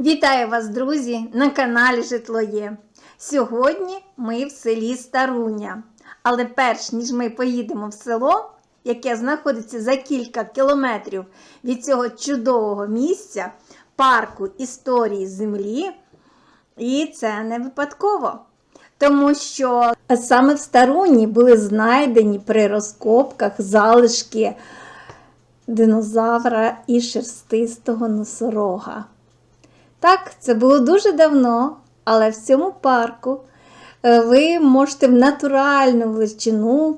Вітаю вас, друзі, на каналі Житло Є. Сьогодні ми в селі Старуня. Але перш ніж ми поїдемо в село, яке знаходиться за кілька кілометрів від цього чудового місця, парку історії землі, і це не випадково. Тому що саме в Старуні були знайдені при розкопках залишки динозавра і шерстистого носорога. Так, це було дуже давно, але в цьому парку е, ви можете в натуральну величину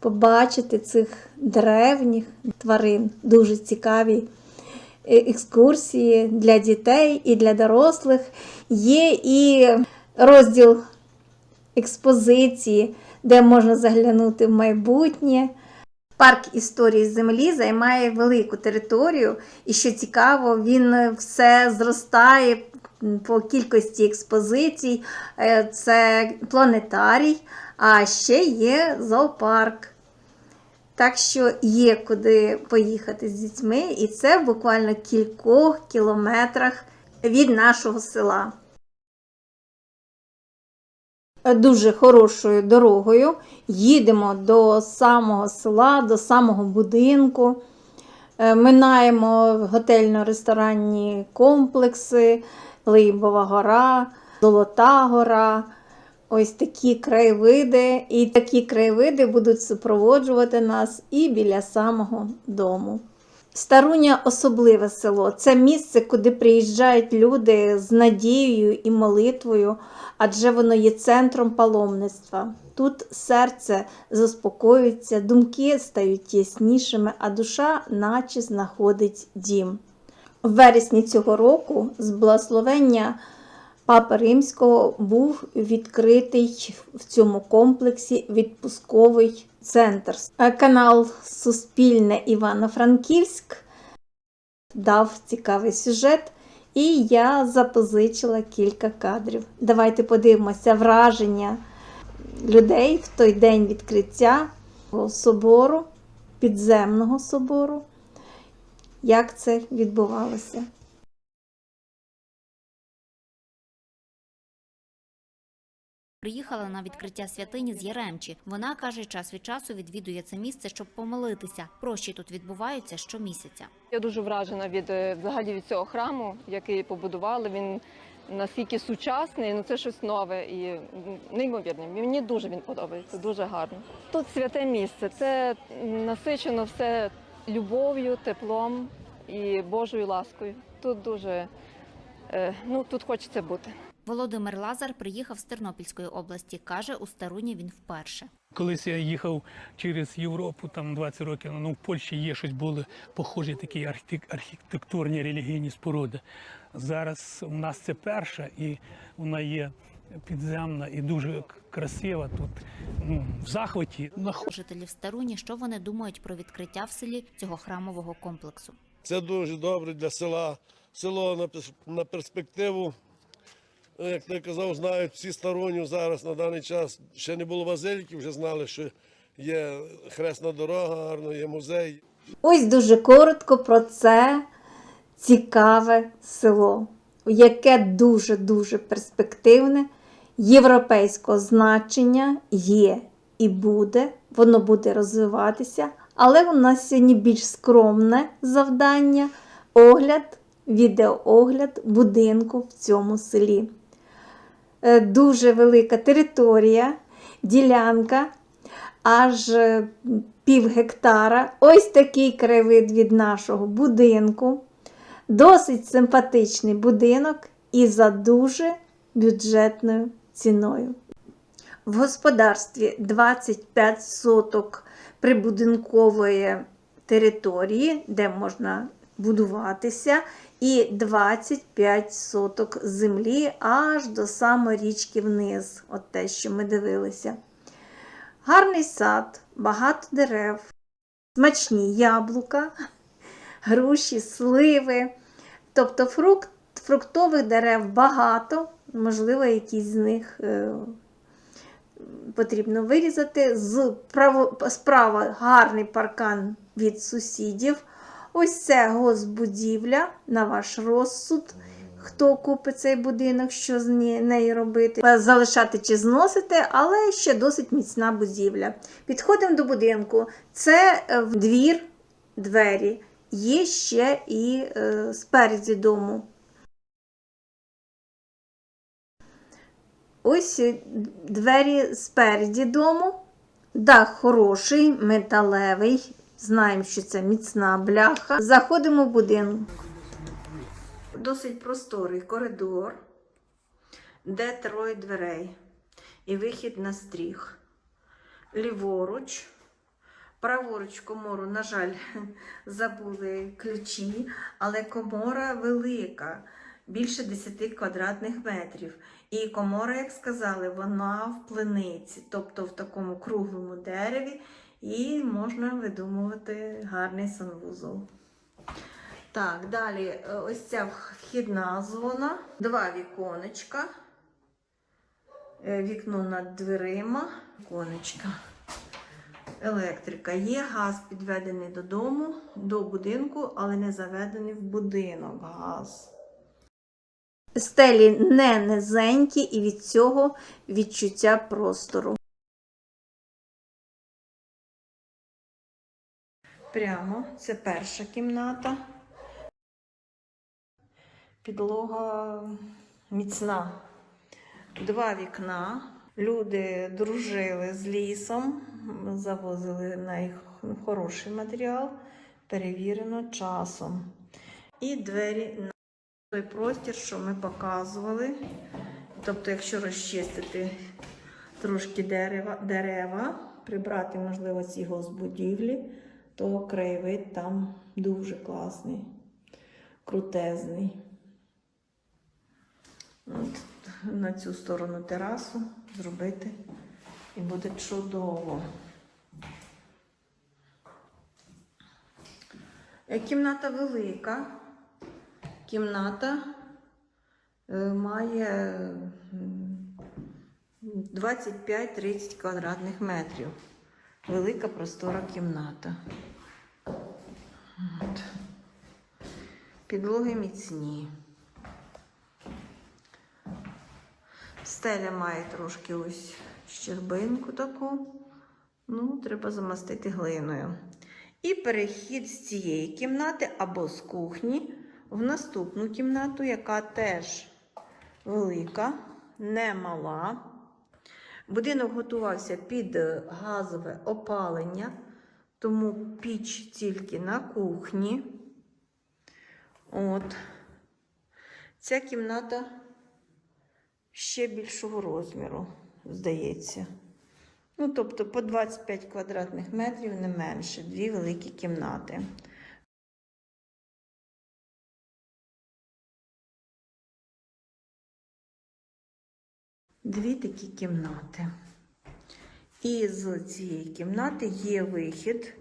побачити цих древніх тварин. Дуже цікаві е, екскурсії для дітей і для дорослих. Є і розділ експозиції, де можна заглянути в майбутнє. Парк історії землі займає велику територію, і що цікаво, він все зростає по кількості експозицій. Е, Це планетарій, а ще є зоопарк. Так що є куди поїхати з дітьми, і це в буквально кількох кілометрах від нашого села дуже хорошою дорогою. Їдемо до самого села, до самого будинку. Е, Минаємо готельно-ресторанні комплекси, Лейбова гора, Золота гора. Ось такі краєвиди. І такі краєвиди будуть супроводжувати нас і біля самого дому. Старуня особливе село. Це місце, куди приїжджають люди з надією і молитвою, адже воно є центром паломництва. Тут серце заспокоюється, думки стають яснішими, а душа наче знаходить дім. В вересні цього року з благословення Папи Римського був відкритий в цьому комплексі відпусковий центр. Е, Канал Суспільне Івано-Франківськ дав цікавий сюжет, і я запозичила кілька кадрів. Давайте подивимося враження людей в той день відкриття собору, підземного собору, як це відбувалося. Приїхала на відкриття святині з Яремчі. Вона каже, час від часу відвідує це місце, щоб помолитися. Прощі тут відбуваються щомісяця. Я дуже вражена від е, взагалі від цього храму, який побудували. Він настільки сучасний, ну це щось нове і неймовірне. Мені дуже він подобається, дуже гарно. Тут святе місце. Це насичено все любов'ю, теплом і Божою ласкою. Тут дуже е, ну тут хочеться бути. Володимир Лазар приїхав з Тернопільської області. каже, у Старуні він вперше. Колись я їхав через Європу, там 20 років, ну в Польщі є щось були похожі такі архітек- архітектурні релігійні споруди. Зараз у нас це перша, і вона є підземна і дуже красива. Тут ну, в захваті. Жителів Старуні, що вони думають про відкриття в селі цього храмового комплексу. Це дуже добре для села. Село на, перспективу, як ти казав, знають всі сторонню зараз на даний час. Ще не було Вазильків, вже знали, що є хресна дорога, гарно, є музей. Ось дуже коротко про це цікаве село, яке дуже-дуже перспективне, європейського значення є і буде, воно буде розвиватися, але у нас сьогодні більш скромне завдання огляд, відеоогляд будинку в цьому селі. Е, Дуже велика територія, ділянка аж е, пів гектара. Ось такий краєвид від нашого будинку. Досить симпатичний будинок і за дуже бюджетною ціною. В господарстві 25 соток прибудинкової території, де можна будуватися, і 25 соток землі аж до самої річки вниз. От те, що ми дивилися. Гарний сад, багато дерев, смачні яблука, груші, сливи. Тобто фрукт, фруктових дерев багато, можливо, якісь з них е, потрібно вирізати. З право, справа гарний паркан від сусідів. Ось це госбудівля на ваш розсуд. хто купить цей будинок, що з не- нею робити, е, залишати чи зносити, але ще досить міцна будівля. Підходимо до будинку. Це е, в двір, двері. Є ще і е, спереді дому. Ось е, двері спереді дому. Дах хороший, металевий. Знаємо, що це міцна бляха. Заходимо в будинок. Досить просторий коридор, де троє дверей і вихід на стріх. Ліворуч, праворуч комору, на жаль, забули ключі, але комора велика, більше 10 квадратних метрів. І комора, як сказали, вона в плениці, тобто в такому круглому дереві, і можна видумувати гарний санвузол. Так, далі е, ось ця вхідна зона, два віконечка, Е, вікно над дверима, віконечка. Електрика є, газ підведений додому, до будинку, але не заведений в будинок газ. Стелі не низенькі і від цього відчуття простору. Прямо це перша кімната. Підлога міцна. Два вікна. Люди дружили з лісом, завозили найхороший матеріал, перевірено часом. І двері на той простір, що ми показували. Тобто, якщо розчистити трошки дерева, дерева прибрати, можливо, ці госбудівлі, то краєвид там дуже класний, крутезний. От, на цю сторону терасу зробити і буде чудово. Е, Кімната велика. Кімната е, має 25-30 квадратних метрів. Велика простора кімната. От. Підлоги міцні. Стеля має трошки ось щербинку таку. Ну, треба замастити глиною. І перехід з цієї кімнати або з кухні в наступну кімнату, яка теж велика, немала. Будинок готувався під газове опалення, тому піч тільки на кухні. От. Ця кімната ще більшого розміру, здається. Ну, тобто по 25 квадратних метрів не менше, дві великі кімнати. Дві такі кімнати. І з цієї кімнати є вихід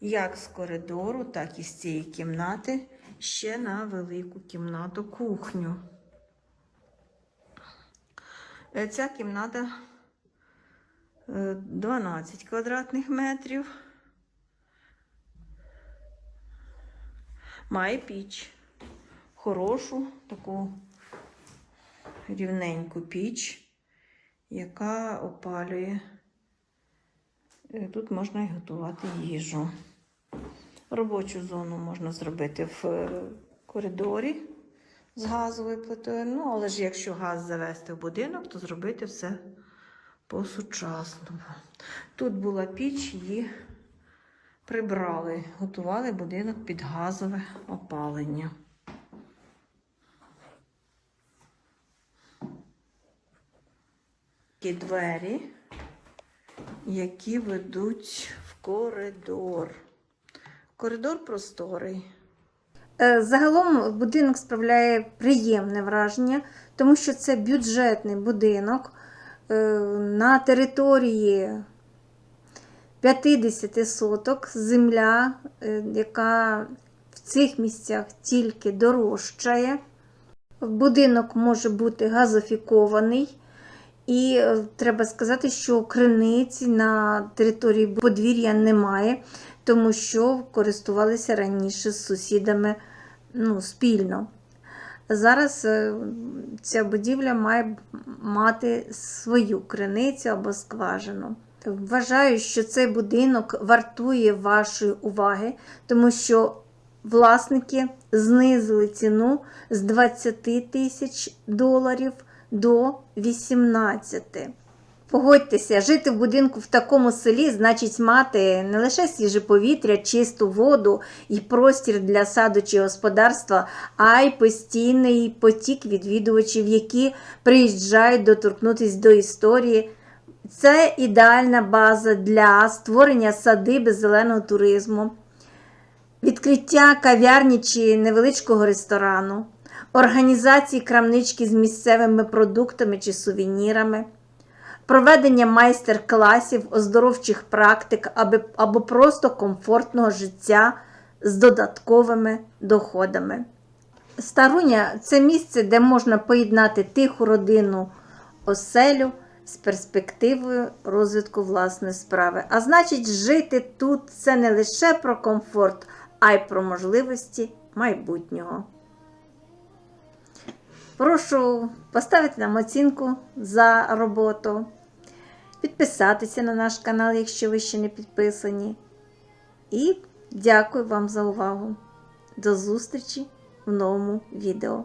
як з коридору, так і з цієї кімнати ще на велику кімнату кухню. Е, Ця кімната е, 12 квадратних метрів. Має піч. Хорошу таку рівненьку піч, яка опалює. Е, Тут можна і готувати їжу. Робочу зону можна зробити в е, коридорі з газовою плитою. Ну, але ж якщо газ завести в будинок, то зробити все по-сучасному. Тут була піч, її прибрали, готували будинок під газове опалення. Такі двері, які ведуть в коридор. Коридор просторий. Е, Загалом будинок справляє приємне враження, тому що це бюджетний будинок е, на території 50 соток земля, е, яка в цих місцях тільки дорожчає. Будинок може бути газофікований. І е, треба сказати, що криниці на території подвір'я немає, тому що користувалися раніше з сусідами ну, спільно. Зараз е, ця будівля має мати свою криницю або скважину. Вважаю, що цей будинок вартує вашої уваги, тому що власники знизили ціну з 20 тисяч доларів до 18. Погодьтеся, жити в будинку в такому селі значить мати не лише свіже повітря, чисту воду і простір для саду чи господарства, а й постійний потік відвідувачів, які приїжджають доторкнутися до історії. Це ідеальна база для створення садиби зеленого туризму, відкриття кав'ярні чи невеличкого ресторану, організації крамнички з місцевими продуктами чи сувенірами проведення майстер-класів, оздоровчих практик або просто комфортного життя з додатковими доходами. Старуня це місце, де можна поєднати тиху родину оселю з перспективою розвитку власної справи. А значить, жити тут це не лише про комфорт, а й про можливості майбутнього. Прошу поставити нам оцінку за роботу, підписатися на наш канал, якщо ви ще не підписані. І дякую вам за увагу. До зустрічі в новому відео.